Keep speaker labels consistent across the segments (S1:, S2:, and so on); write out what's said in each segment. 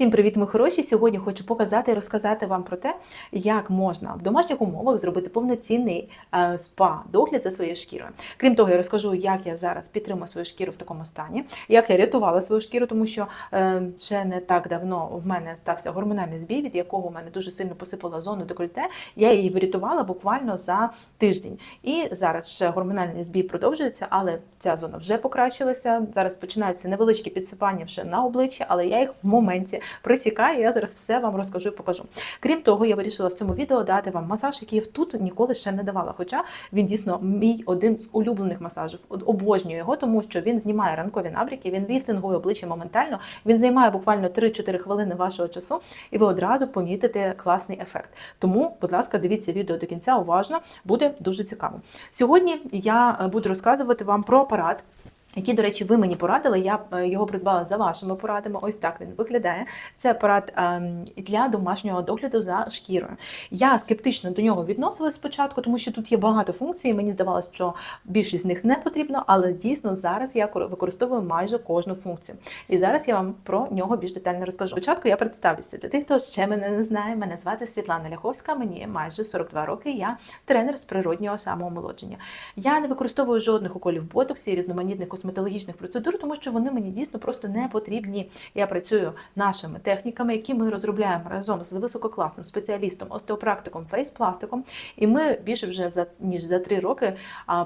S1: Всім привіт, ми хороші! Сьогодні хочу показати і розказати вам про те, як можна в домашніх умовах зробити повноцінний е, спа-догляд за своєю шкірою. Крім того, я розкажу, як я зараз підтримую свою шкіру в такому стані, як я рятувала свою шкіру, тому що е, ще не так давно в мене стався гормональний збій, від якого в мене дуже сильно посипала зону декольте. Я її врятувала буквально за тиждень. І зараз ще гормональний збій продовжується, але ця зона вже покращилася. Зараз починається невеличке підсипання вже на обличчі, але я їх в моменті присікаю. Я зараз все вам розкажу і покажу. Крім того, я вирішила в цьому відео дати вам масаж, який я тут ніколи ще не давала. Хоча він дійсно мій один з улюблених масажів. Обожнюю його, тому що він знімає ранкові набряки, він ліфтингує обличчя моментально. Він займає буквально 3-4 хвилини вашого часу, і ви одразу помітите класний ефект. Тому, будь ласка, дивіться відео до кінця уважно, буде дуже цікаво. Сьогодні я буду розказувати вам про апарат. Який, до речі, ви мені порадили, я е, його придбала за вашими порадами. Ось так він виглядає. Це апарат ем, для домашнього догляду за шкірою. Я скептично до нього відносилась спочатку, тому що тут є багато функцій. Мені здавалося, що більшість з них не потрібно, але дійсно зараз я використовую майже кожну функцію. І зараз я вам про нього більш детально розкажу. Спочатку я представлюся для тих, хто ще мене не знає. Мене звати Світлана Ляховська, мені майже 42 роки. Я тренер з природнього самоомолодження. Я не використовую жодних уколів ботоксів і різноманітних косметологічних процедур, тому що вони мені дійсно просто не потрібні. Я працюю нашими техніками, які ми розробляємо разом з висококласним спеціалістом, остеопрактиком, фейспластиком. І ми більше вже за ніж за три роки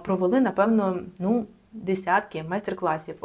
S1: провели, напевно, ну. Десятки майстер-класів,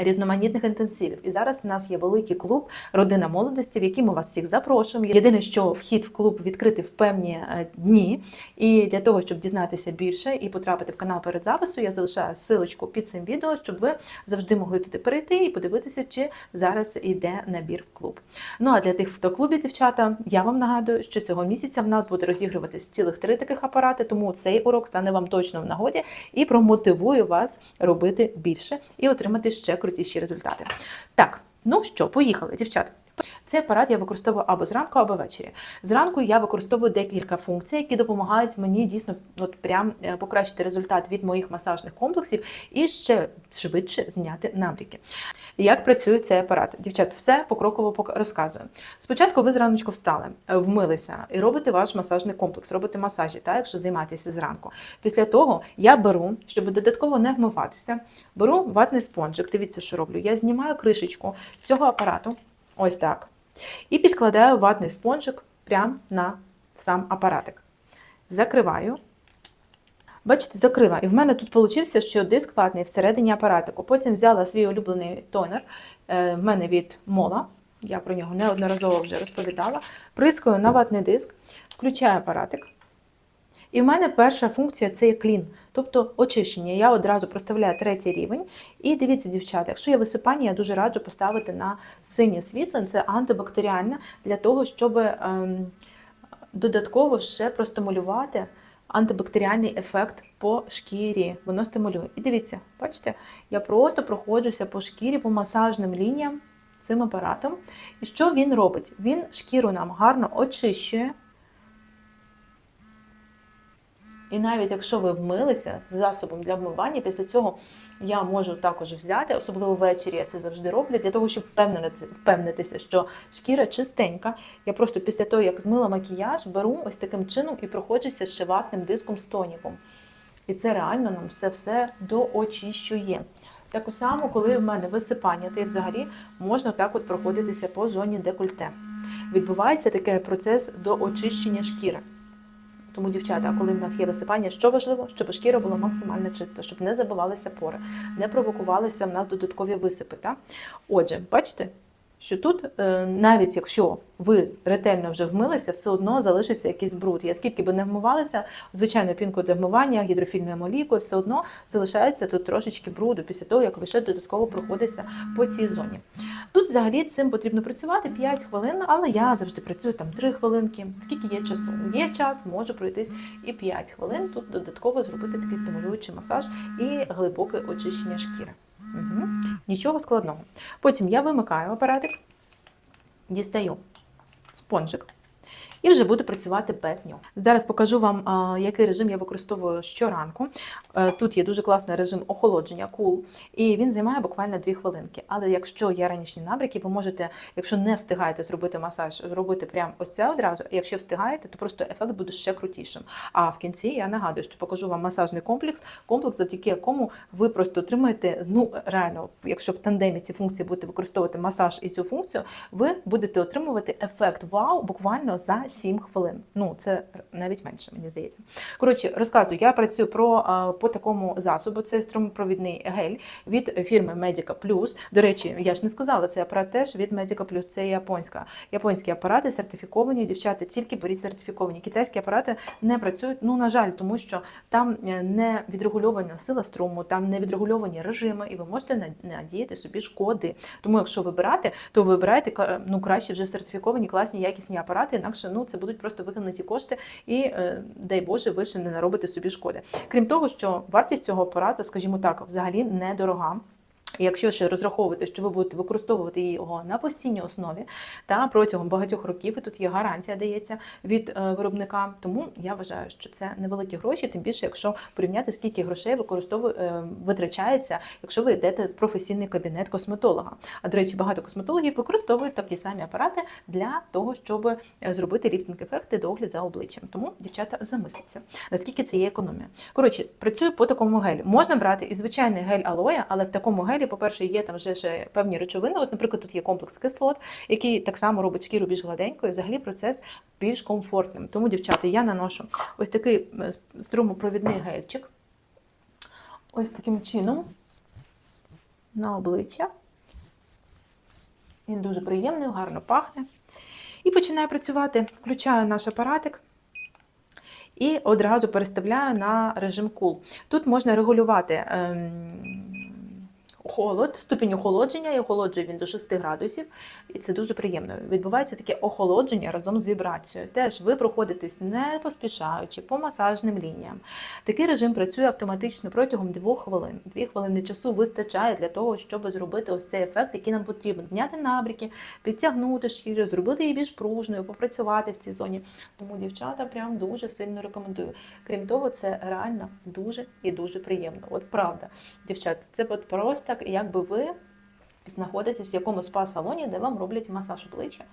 S1: різноманітних інтенсивів. І зараз у нас є великий клуб Родина молодості, в який ми вас всіх запрошуємо. Єдине, що вхід в клуб відкритий в певні е, дні. І для того, щоб дізнатися більше і потрапити в канал перед запису, я залишаю силочку під цим відео, щоб ви завжди могли туди перейти і подивитися, чи зараз йде набір в клуб. Ну а для тих, хто в клубі, дівчата, я вам нагадую, що цього місяця в нас буде розігруватись цілих три таких апарати, тому цей урок стане вам точно в нагоді і промотивую вас робити більше і отримати ще крутіші результати. Так, ну що, поїхали, дівчата. Цей апарат я використовую або зранку, або ввечері. Зранку я використовую декілька функцій, які допомагають мені дійсно от прям е, покращити результат від моїх масажних комплексів і ще швидше зняти набріки. Як працює цей апарат? Дівчат, все покроково пок- розказую. Спочатку ви зраночку встали, е, вмилися і робите ваш масажний комплекс, робите масажі, так, якщо займаєтеся зранку. Після того я беру, щоб додатково не вмиватися, беру ватний спонжик. Дивіться, що роблю. Я знімаю кришечку з цього апарату. Ось так. І підкладаю ватний спонжик прямо на сам апаратик. Закриваю. Бачите, закрила. І в мене тут вийшло, що диск ватний всередині апаратику. Потім взяла свій улюблений тонер, е, в мене від мола. Я про нього неодноразово вже розповідала. Прискаю на ватний диск, включаю апаратик. І в мене перша функція це є клін, тобто очищення. Я одразу проставляю третій рівень. І дивіться, дівчата, якщо є висипання, я дуже раджу поставити на синє світло, це антибактеріальне, для того, щоб ем, додатково ще простимулювати антибактеріальний ефект по шкірі. Воно стимулює. І дивіться, бачите, я просто проходжуся по шкірі, по масажним лініям цим апаратом. І що він робить? Він шкіру нам гарно очищує. І навіть якщо ви вмилися з засобом для вмивання, після цього я можу також взяти, особливо ввечері я це завжди роблю, для того, щоб впевнитися, що шкіра чистенька. Я просто після того, як змила макіяж, беру ось таким чином і проходжуся ще ватним диском з тоніком. І це реально нам все-все доочищує. Так само, коли в мене висипання, то взагалі можна так от проходитися по зоні декольте. Відбувається такий процес до очищення шкіри. Тому, дівчата, коли в нас є висипання, що важливо, щоб шкіра була максимально чиста, щоб не забивалися пори, не провокувалися в нас додаткові висипи. Так? Отже, бачите, що тут, е, навіть якщо ви ретельно вже вмилися, все одно залишиться якийсь бруд. Я скільки би не вмивалися, звичайно, пінкою для вмивання, гідрофільною молікою, все одно залишається тут трошечки бруду після того, як ви ще додатково проходиться по цій зоні. Тут взагалі цим потрібно працювати 5 хвилин, але я завжди працюю там 3 хвилинки. Скільки є часу? Є час, можу пройтись і 5 хвилин. Тут додатково зробити такий стимулюючий масаж і глибоке очищення шкіри. Угу. Нічого складного. Потім я вимикаю апаратик, дістаю спонжик і вже буду працювати без нього. Зараз покажу вам, який режим я використовую щоранку. Е, Тут є дуже класний режим охолодження, cool, і він займає буквально 2 хвилинки. Але якщо є ранішні набряки, ви можете, якщо не встигаєте зробити масаж, зробити прямо ось це одразу. Якщо встигаєте, то просто ефект буде ще крутішим. А в кінці я нагадую, що покажу вам масажний комплекс, комплекс, завдяки якому ви просто отримаєте, ну реально, якщо в тандемі ці функції будете використовувати масаж і цю функцію, ви будете отримувати ефект вау буквально за 7 хвилин. Ну це навіть менше, мені здається. Коротше, розказую, я працюю про по такому засобу. Це струмопровідний гель від фірми Medica Plus. До речі, я ж не сказала, цей апарат теж від Medica Plus. Це японська. Японські апарати сертифіковані. Дівчата тільки беріть сертифіковані. Китайські апарати не працюють. Ну на жаль, тому що там е, не відрегульована сила струму, там не відрегульовані режими, і ви можете надіяти собі шкоди. Тому, якщо вибирати, то вибирайте ну краще вже сертифіковані, класні, якісні апарати, інакше ну це будуть просто виконані кошти, і е, дай Боже, ви ще не наробите собі шкоди. Крім того, що вартість цього апарата, скажімо так, взагалі недорога. Якщо ще розраховувати, що ви будете використовувати його на постійній основі та протягом багатьох років, і тут є гарантія дається від е, виробника, тому я вважаю, що це невеликі гроші, тим більше, якщо порівняти, скільки грошей використовує е, витрачається, якщо ви йдете в професійний кабінет косметолога. А до речі, багато косметологів використовують такі самі апарати для того, щоб е, зробити ліфтинг-ефект і догляд за обличчям. Тому дівчата замисліться, наскільки це є економія. Коротше, працюю по такому гелю. Можна брати і звичайний гель алоя, але в такому гелі, по-перше, є там вже ще певні речовини. От, наприклад, тут є комплекс кислот, який так само робить шкіру більш гладенькою, і взагалі процес більш комфортним. Тому, дівчата, я наношу ось такий е, струмопровідний гельчик. Ось таким чином на обличчя. Він дуже приємний, гарно пахне. І починаю працювати. Включаю наш апаратик і одразу переставляю на режим Cool. Тут можна регулювати ем, холод, ступінь охолодження, і охолоджує він до 6 градусів, і це дуже приємно. Відбувається таке охолодження разом з вібрацією. Теж ви проходитесь не поспішаючи по масажним лініям. Такий режим працює автоматично протягом 2 хвилин. 2 хвилини часу вистачає для того, щоб зробити ось цей ефект, який нам потрібен. Зняти набріки, підтягнути шкіру, зробити її більш пружною, попрацювати в цій зоні. Тому дівчата прям дуже сильно рекомендую. Крім того, це реально дуже і дуже приємно. От правда, дівчата, це от просто якби ви знаходитесь в якомусь спа-салоні, де вам роблять масаж обличчя.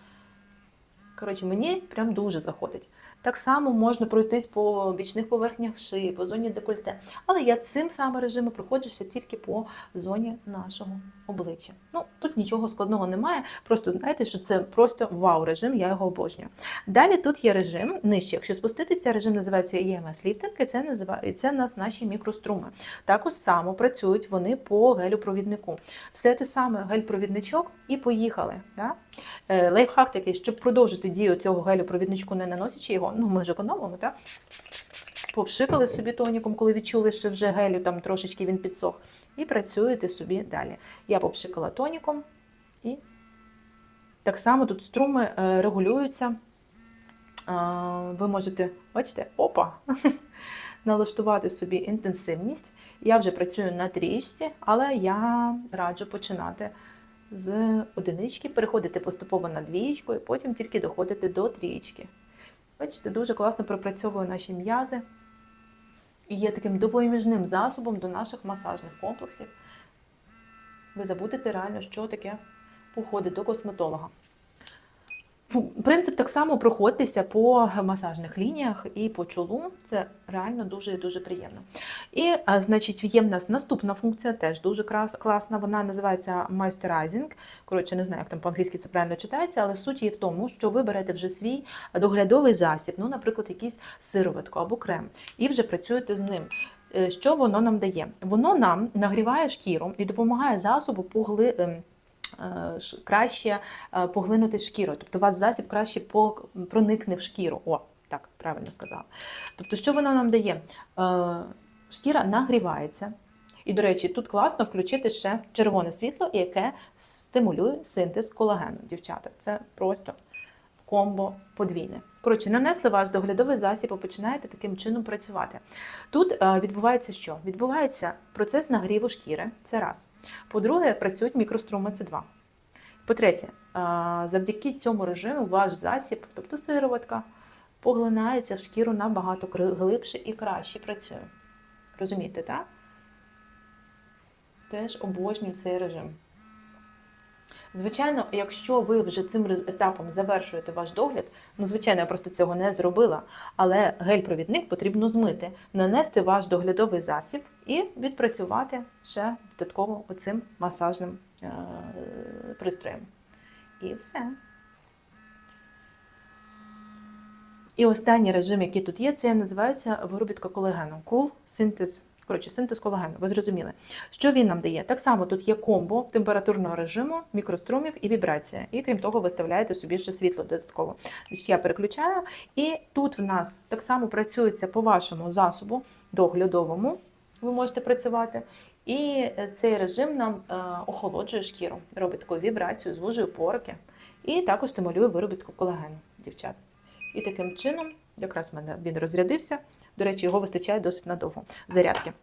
S1: Коротше, мені прям дуже заходить. Так само можна пройтись по бічних поверхнях шиї, по зоні декольте. Але я цим самим режимом проходжуся тільки по зоні нашого обличчя. Ну, тут нічого складного немає. Просто знаєте, що це просто вау-режим, я його обожнюю. Далі тут є режим нижче. Якщо спуститися, режим називається EMS ліфтинг, і це називає це нас наші мікроструми. Також само працюють вони по гелю-провіднику. Все те саме гель-провідничок і поїхали. Да? Е, Лайфхак такий, щоб продовжити дію цього гелю-провідничку, не наносячи його, ну ми ж економимо, так? Попшикали собі тоніком, коли відчули, що вже гелю там трошечки він підсох, і працюєте собі далі. Я попшикала тоніком і так само тут струми е, регулюються. Ви можете, бачите, опа, налаштувати собі інтенсивність. Я вже працюю на трієчці, але я раджу починати з одинички, переходити поступово на двієчку і потім тільки доходити до трієчки. Бачите, дуже класно пропрацьовую наші м'язи і є таким допоміжним засобом до наших масажних комплексів. Ви забудете реально, що таке походи до косметолога. Принцип так само проходитися по масажних лініях і по чолу. Це реально дуже і дуже приємно. І, значить, є в нас наступна функція, теж дуже класна. Вона називається moisturizing. Коротше, не знаю, як там по-англійськи це правильно читається, але суть є в тому, що ви берете вже свій доглядовий засіб, ну, наприклад, якийсь сироватку або крем, і вже працюєте з ним. Е, Що воно нам дає? Воно нам нагріває шкіру і допомагає засобу погли... е, краще е, поглинути шкіру. Тобто у вас засіб краще проникне в шкіру. О, так, правильно сказала. Тобто, що воно нам дає? Е, Шкіра нагрівається. І, до речі, тут класно включити ще червоне світло, яке стимулює синтез колагену. Дівчата, це просто комбо подвійне. Коротше, нанесли ваш доглядовий засіб і починаєте таким чином працювати. Тут е, відбувається що? Відбувається процес нагріву шкіри, це раз. По-друге, працюють мікроструми, це два. По-третє, а, завдяки цьому режиму ваш засіб, тобто сироватка, поглинається в шкіру набагато глибше і краще працює. Розумієте, так? Теж обожнюю цей режим. Звичайно, якщо ви вже цим етапом завершуєте ваш догляд, ну звичайно, я просто цього не зробила, але гель-провідник потрібно змити, нанести ваш доглядовий засіб і відпрацювати ще додатково оцим масажним е- пристроєм. І все. І останній режим, який тут є, це називається виробітка колагену. Cool синтез. Коротше, синтез колагену, ви зрозуміли. Що він нам дає? Так само тут є комбо температурного режиму, мікрострумів і вібрація. І крім того, виставляєте собі ще світло додатково. Значить, я переключаю. І тут в нас так само працюється по вашому засобу доглядовому. Ви можете працювати. І цей режим нам е, охолоджує шкіру, робить таку вібрацію, звужує порки і також стимулює виробітку колагену, дівчат. І таким чином, якраз в мене він розрядився. До речі, його вистачає досить надовго. Зарядки.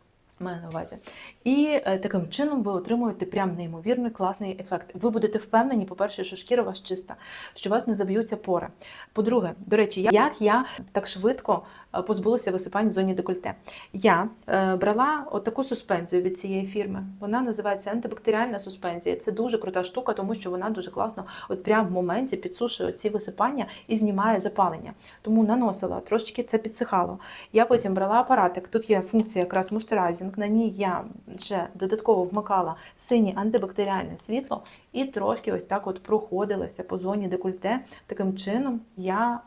S1: Маю на увазі. І е, таким чином ви отримуєте прям неймовірний класний ефект. Ви будете впевнені, по-перше, що шкіра у вас чиста, що вас не заб'ються пори. По-друге, до речі, як я так швидко е, позбулася висипань в зоні декольте. Я е, брала отаку суспензію від цієї фірми. Вона називається антибактеріальна суспензія. Це дуже крута штука, тому що вона дуже класно, от прямо в моменті підсушує ці висипання і знімає запалення. Тому наносила, трошечки це підсихало. Я потім брала апаратик. Тут є функція якраз мустерайзинг. На ній я ще додатково вмикала синє антибактеріальне світло і трошки ось так от проходилася по зоні декольте. Таким чином я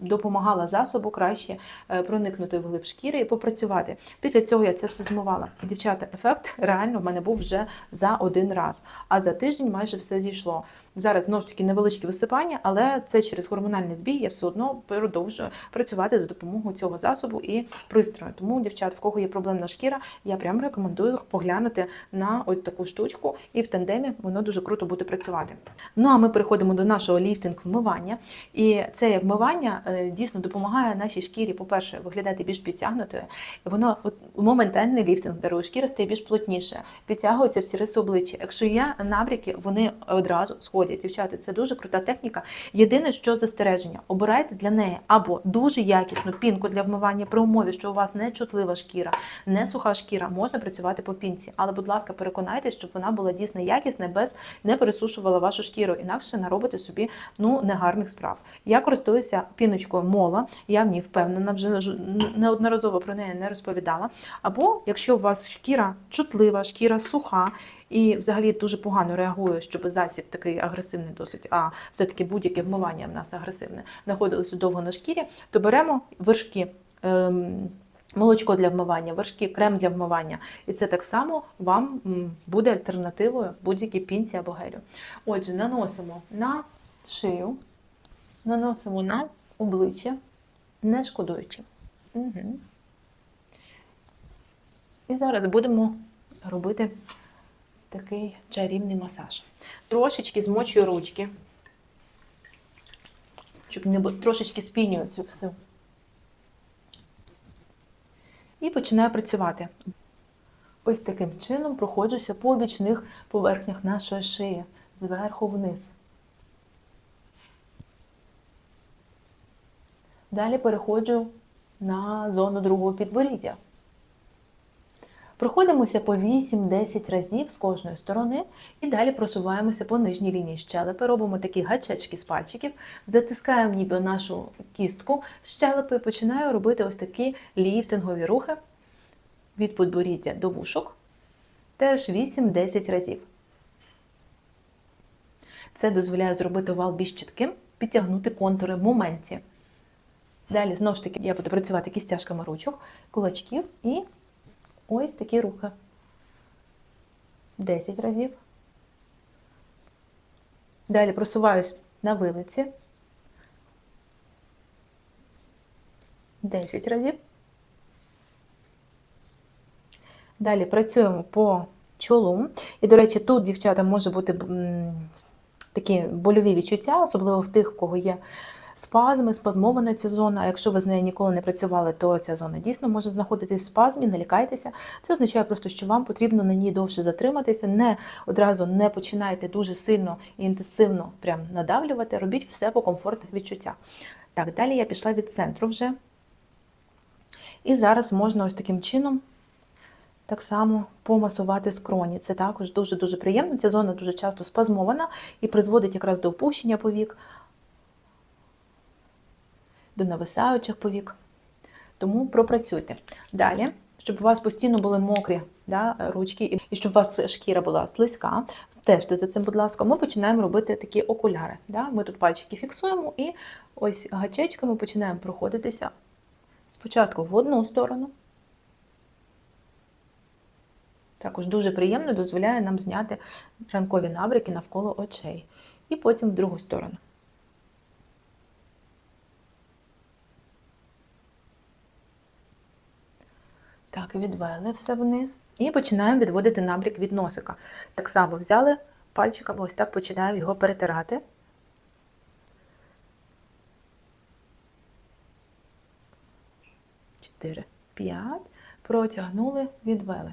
S1: допомагала засобу краще е, проникнути в глиб шкіри і попрацювати. Після цього я це все змивала. І, дівчата, ефект реально в мене був вже за один раз. А за тиждень майже все зійшло. Зараз знову ж таки невеличкі висипання, але це через гормональний збій. Я все одно продовжую працювати за допомогою цього засобу і пристрою. Тому, дівчат, в кого є проблемна шкіра, я прям рекомендую поглянути на ось таку штучку, і в тандемі воно дуже круто буде працювати. Ну а ми переходимо до нашого ліфтинг вмивання. І це вмивання дійсно допомагає нашій шкірі, по-перше, виглядати більш підтягнутою. Воно от, моментальний ліфтинг дарує, шкіра стає більш плотніше, підтягуються всі риси обличчя. Якщо є набряки, вони одразу сходять. Дівчата, це дуже крута техніка. Єдине, що застереження, обирайте для неї або дуже якісну пінку для вмивання при умові, що у вас не чутлива шкіра, не суха шкіра, можна працювати по пінці. Але, будь ласка, переконайтесь, щоб вона була дійсно якісна, без не пересушувала вашу шкіру, інакше наробите собі ну негарних справ. Я користуюся піночкою мола, я в ній впевнена, вже неодноразово про неї не розповідала. Або якщо у вас шкіра чутлива, шкіра суха. І взагалі дуже погано реагує, щоб засіб такий агресивний досить, а все-таки будь-яке вмивання в нас агресивне, знаходилося довго на шкірі, то беремо вершки. Ем, Молочко для вмивання, вершки, крем для вмивання. І це так само вам буде альтернативою будь-якій пінці або гелю. Отже, наносимо на шию, наносимо на обличчя, не шкодуючи. Угу. І зараз будемо робити такий чарівний масаж. Трошечки змочую ручки, щоб не трошечки спінюю цю всю. І починаю працювати. Ось таким чином проходжуся по бічних поверхнях нашої шиї, зверху вниз. Далі переходжу на зону другого підборіддя. Проходимося по 8-10 разів з кожної сторони і далі просуваємося по нижній лінії щелепи, робимо такі гачечки з пальчиків, затискаємо ніби нашу кістку щелепи і починаю робити ось такі ліфтингові рухи від подборіддя до вушок, теж 8-10 разів. Це дозволяє зробити овал більш чітким, підтягнути контури в моменті. Далі, знову ж таки, я буду працювати кістяшками ручок, кулачків і ось такі рухи. 10 разів. Далі просуваюсь на вилиці. 10 разів. Далі працюємо по чолу. І, до речі, тут, дівчата, може бути такі больові відчуття, особливо в тих, в кого є спазми, спазмована ця зона. А якщо ви з нею ніколи не працювали, то ця зона дійсно може знаходитись в спазмі, не лякайтеся. Це означає просто, що вам потрібно на ній довше затриматися. Не одразу не починайте дуже сильно і інтенсивно прям надавлювати. Робіть все по комфортних відчуттях. Так, далі я пішла від центру вже. І зараз можна ось таким чином так само помасувати скроні. Це також дуже-дуже приємно. Ця зона дуже часто спазмована і призводить якраз до опущення повік, до нависаючих повік. Тому пропрацюйте. Далі, щоб у вас постійно були мокрі да, ручки, і щоб у вас шкіра була слизька, стежте за цим, будь ласка, ми починаємо робити такі окуляри. Да? Ми тут пальчики фіксуємо і ось гачечками починаємо проходитися спочатку в одну сторону. Також дуже приємно дозволяє нам зняти ранкові набряки навколо очей. І потім в другу сторону. Так, відвели все вниз. І починаємо відводити набряк від носика. Так само взяли пальчиками, ось так починаємо його перетирати. Чотири, п'ять. Протягнули, відвели.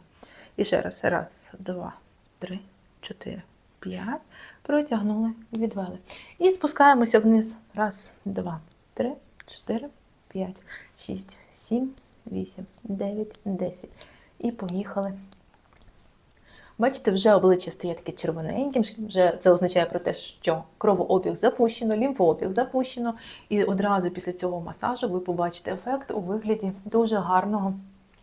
S1: І ще раз. Раз, два, три, чотири, п'ять. Протягнули відвели. І спускаємося вниз. Раз, два, три, чотири, п'ять, шість, сім, вісім, дев'ять, десять. І поїхали. Бачите, вже обличчя стає таке червоненьким, вже це означає про те, що кровообіг запущено, лімфообіг запущено. І одразу після цього масажу ви побачите ефект у вигляді дуже гарного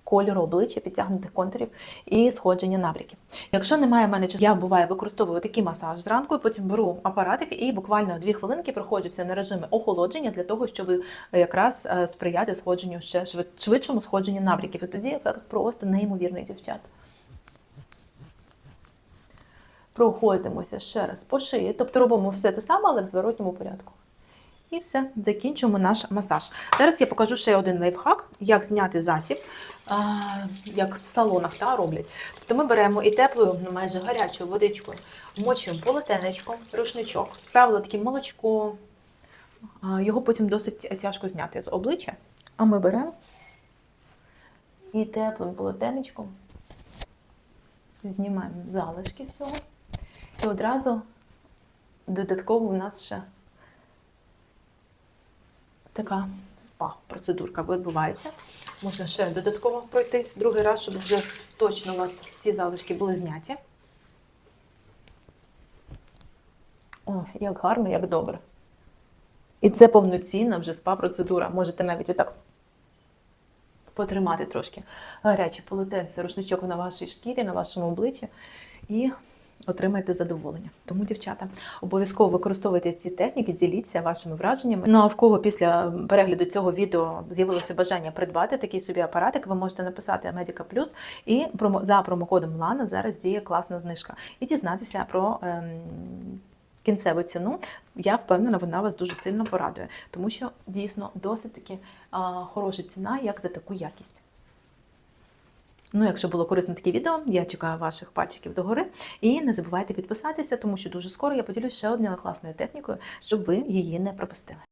S1: кольору обличчя, підтягнутих контурів і сходження набряків. Якщо немає в мене часу, я буває використовую такий масаж зранку, і потім беру апаратики і буквально дві хвилинки проходжуся на режимі охолодження для того, щоб якраз е, сприяти сходженню ще швидшому сходженню набряків. І тоді ефект просто неймовірний, дівчат. Проходимося ще раз по шиї, тобто робимо все те саме, але в зворотньому порядку. І все, закінчуємо наш масаж. Зараз я покажу ще один лайфхак, як зняти засіб, як в салонах та, роблять. Тобто ми беремо і теплою, ну, майже гарячою водичкою, вмочуємо полотенечко, рушничок, справили таке молочко. Його потім досить тяжко зняти з обличчя. А ми беремо і теплим полотенечком знімаємо залишки всього. І одразу додатково у нас ще така спа-процедурка відбувається. Можна ще додатково пройтись другий раз, щоб вже точно у вас всі залишки були зняті. О, як гарно, як добре. І це повноцінна вже спа-процедура. Можете навіть отак потримати трошки гаряче полотенце, рушничок на вашій шкірі, на вашому обличчі і отримайте задоволення. Тому, дівчата, обов'язково використовуйте ці техніки, діліться вашими враженнями. Ну а в кого після перегляду цього відео з'явилося бажання придбати такий собі апаратик, ви можете написати Medica Plus і за промокодом Лана зараз діє класна знижка. І дізнатися про. Ем, Кінцеву ціну, я впевнена, вона вас дуже сильно порадує, тому що дійсно досить таки хороша ціна, як за таку якість. Ну, якщо було корисне таке відео, я чекаю ваших пальчиків догори. І не забувайте підписатися, тому що дуже скоро я поділюсь ще однією класною технікою, щоб ви її не пропустили.